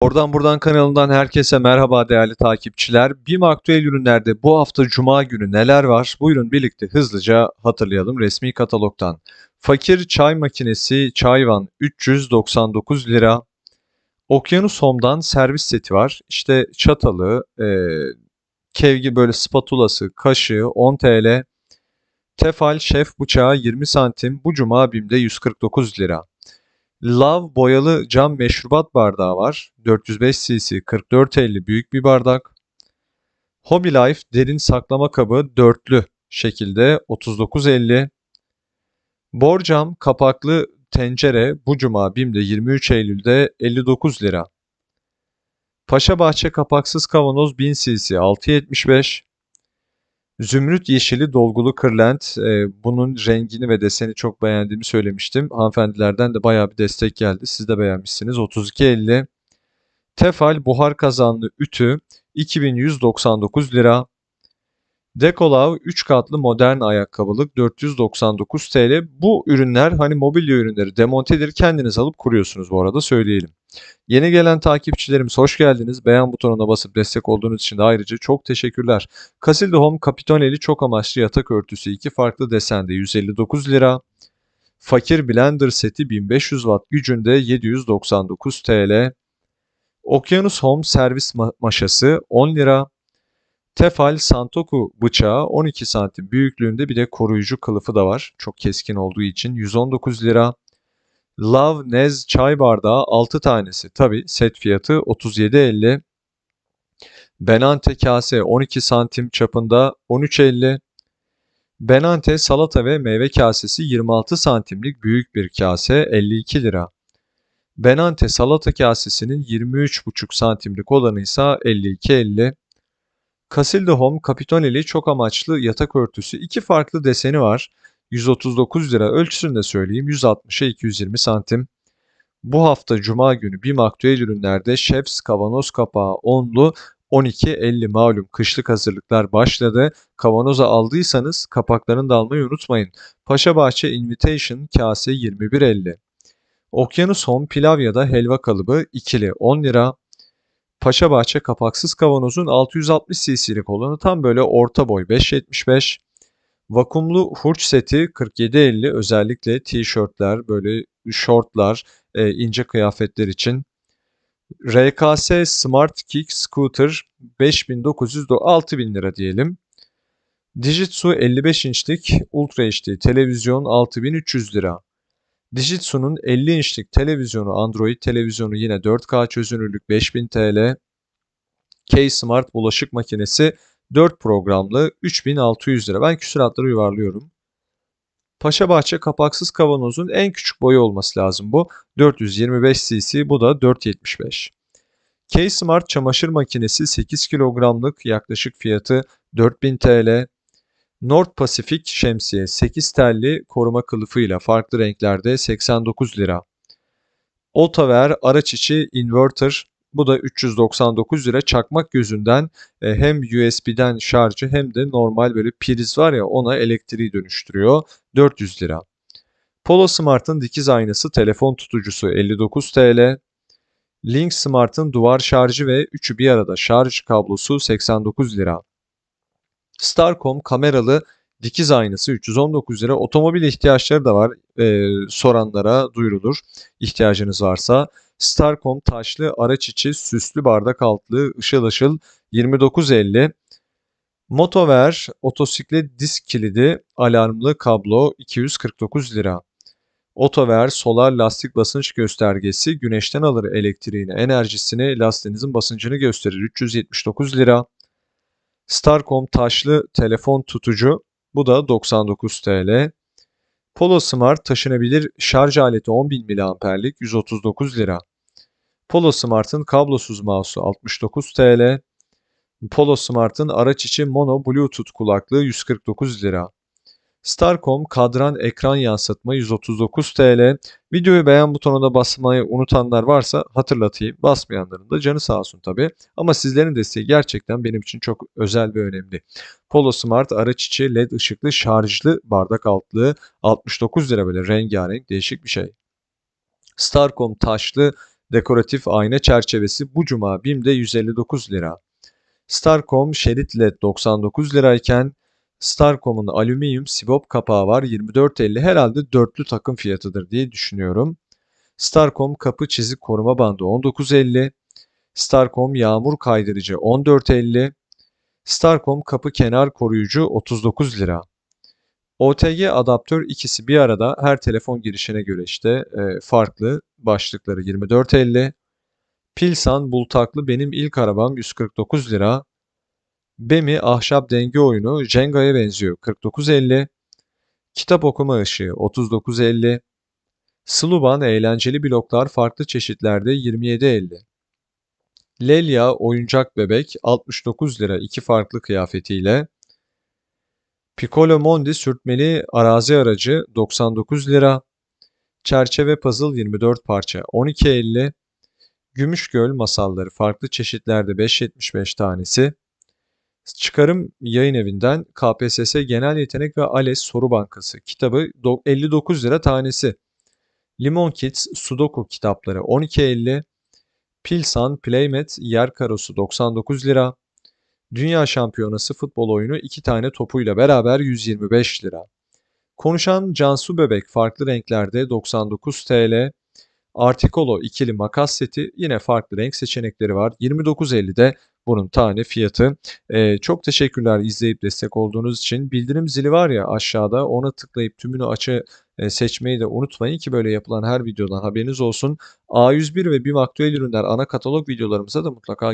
Oradan buradan kanalından herkese merhaba değerli takipçiler. BİM aktüel ürünlerde bu hafta cuma günü neler var? Buyurun birlikte hızlıca hatırlayalım resmi katalogdan. Fakir çay makinesi Çayvan 399 lira. Okyanus Home'dan servis seti var. İşte çatalı, e, kevgi böyle spatulası, kaşığı 10 TL. Tefal şef bıçağı 20 santim. Bu cuma BİM'de 149 lira. Love boyalı cam meşrubat bardağı var. 405 cc 44.50 büyük bir bardak. Hobby Life derin saklama kabı dörtlü şekilde 39.50. Borcam kapaklı tencere bu cuma BİM'de 23 Eylül'de 59 lira. Paşa Bahçe kapaksız kavanoz 1000 cc 6.75. Zümrüt yeşili dolgulu kırlent. E, bunun rengini ve deseni çok beğendiğimi söylemiştim. Hanımefendilerden de bayağı bir destek geldi. Siz de beğenmişsiniz. 32.50. Tefal buhar kazanlı ütü 2199 lira. Dekolav 3 katlı modern ayakkabılık 499 TL. Bu ürünler hani mobilya ürünleri demontedir. Kendiniz alıp kuruyorsunuz bu arada söyleyelim. Yeni gelen takipçilerimiz hoş geldiniz. Beğen butonuna basıp destek olduğunuz için de ayrıca çok teşekkürler. Casilda Home Capitoneli çok amaçlı yatak örtüsü iki farklı desende 159 lira. Fakir blender seti 1500 watt gücünde 799 TL. Okyanus Home servis ma maşası 10 lira. Tefal Santoku bıçağı 12 santim büyüklüğünde bir de koruyucu kılıfı da var. Çok keskin olduğu için 119 lira. Love Nez çay bardağı 6 tanesi. Tabi set fiyatı 37.50. Benante kase 12 santim çapında 13.50. Benante salata ve meyve kasesi 26 santimlik büyük bir kase 52 lira. Benante salata kasesinin 23,5 santimlik olanı ise 52.50. Casilda Home Capitoneli çok amaçlı yatak örtüsü iki farklı deseni var. 139 lira ölçüsünü de söyleyeyim 160'a 220 santim. Bu hafta Cuma günü BİM aktüel ürünlerde Chefs kavanoz kapağı 10'lu 12.50 malum kışlık hazırlıklar başladı. Kavanoza aldıysanız kapaklarını da almayı unutmayın. Paşa Bahçe Invitation kase 21.50. Okyanus Home pilav ya da helva kalıbı ikili 10 lira. Paşa Bahçe kapaksız kavanozun 660 cc'lik olanı tam böyle orta boy 5.75. Vakumlu hurç seti 47.50 özellikle tişörtler, böyle şortlar, e, ince kıyafetler için. RKS Smart Kick Scooter 5900 6000 lira diyelim. Dijitsu 55 inçlik Ultra HD televizyon 6300 lira. Dijitsu'nun 50 inçlik televizyonu Android televizyonu yine 4K çözünürlük 5000 TL. K Smart bulaşık makinesi 4 programlı 3600 lira. Ben küsuratları yuvarlıyorum. Paşabahçe kapaksız kavanozun en küçük boyu olması lazım bu. 425 cc bu da 475. K-Smart çamaşır makinesi 8 kilogramlık yaklaşık fiyatı 4000 TL. North Pacific şemsiye 8 telli koruma kılıfıyla farklı renklerde 89 lira. Otaver araç içi inverter bu da 399 lira çakmak gözünden e, hem USB'den şarjı hem de normal böyle priz var ya ona elektriği dönüştürüyor. 400 lira. Polo Smart'ın dikiz aynası telefon tutucusu 59 TL. Link Smart'ın duvar şarjı ve üçü bir arada şarj kablosu 89 lira. Starcom kameralı dikiz aynası 319 lira. Otomobil ihtiyaçları da var. Ee, soranlara duyurulur ihtiyacınız varsa. Starcom taşlı araç içi süslü bardak altlı ışıl ışıl 2950. Motover otosiklet disk kilidi alarmlı kablo 249 lira. Otover solar lastik basınç göstergesi güneşten alır elektriğini, enerjisini, lastiğinizin basıncını gösterir 379 lira. Starcom taşlı telefon tutucu bu da 99 TL. Polo Smart taşınabilir şarj aleti 10.000 mAh'lik 139 lira. Polo Smart'ın kablosuz mouse'u 69 TL. Polo Smart'ın araç içi mono Bluetooth kulaklığı 149 lira. Starcom kadran ekran yansıtma 139 TL. Videoyu beğen butonuna basmayı unutanlar varsa hatırlatayım. Basmayanların da canı sağ olsun tabi. Ama sizlerin desteği gerçekten benim için çok özel ve önemli. Polo Smart araç içi led ışıklı şarjlı bardak altlığı 69 lira böyle rengarenk değişik bir şey. Starcom taşlı dekoratif ayna çerçevesi bu cuma BİM'de 159 lira. Starcom şerit led 99 lirayken Starcom'un alüminyum sibop kapağı var 24.50 herhalde dörtlü takım fiyatıdır diye düşünüyorum. Starcom kapı çizik koruma bandı 19.50. Starcom yağmur kaydırıcı 14.50. Starcom kapı kenar koruyucu 39 lira. OTG adaptör ikisi bir arada her telefon girişine göre işte e, farklı başlıkları 24.50. Pilsan bultaklı benim ilk arabam 149 lira. Bemi ahşap denge oyunu Jenga'ya benziyor 49.50. Kitap okuma ışığı 39.50. Sluban eğlenceli bloklar farklı çeşitlerde 27.50. Lelia oyuncak bebek 69 lira iki farklı kıyafetiyle. Piccolo Mondi sürtmeli arazi aracı 99 lira. Çerçeve puzzle 24 parça 12.50. Gümüşgöl masalları farklı çeşitlerde 5.75 tanesi. Çıkarım yayın evinden KPSS Genel Yetenek ve ALES Soru Bankası kitabı 59 lira tanesi. Limon Kids Sudoku kitapları 12.50. Pilsan Playmat yer karosu 99 lira. Dünya Şampiyonası futbol oyunu 2 tane topuyla beraber 125 lira. Konuşan Cansu Bebek farklı renklerde 99 TL. Articolo ikili makas seti yine farklı renk seçenekleri var. 29.50'de bunun tane fiyatı. Ee, çok teşekkürler izleyip destek olduğunuz için. Bildirim zili var ya aşağıda ona tıklayıp tümünü açı e, seçmeyi de unutmayın ki böyle yapılan her videodan haberiniz olsun. A101 ve BİM aktüel ürünler ana katalog videolarımıza da mutlaka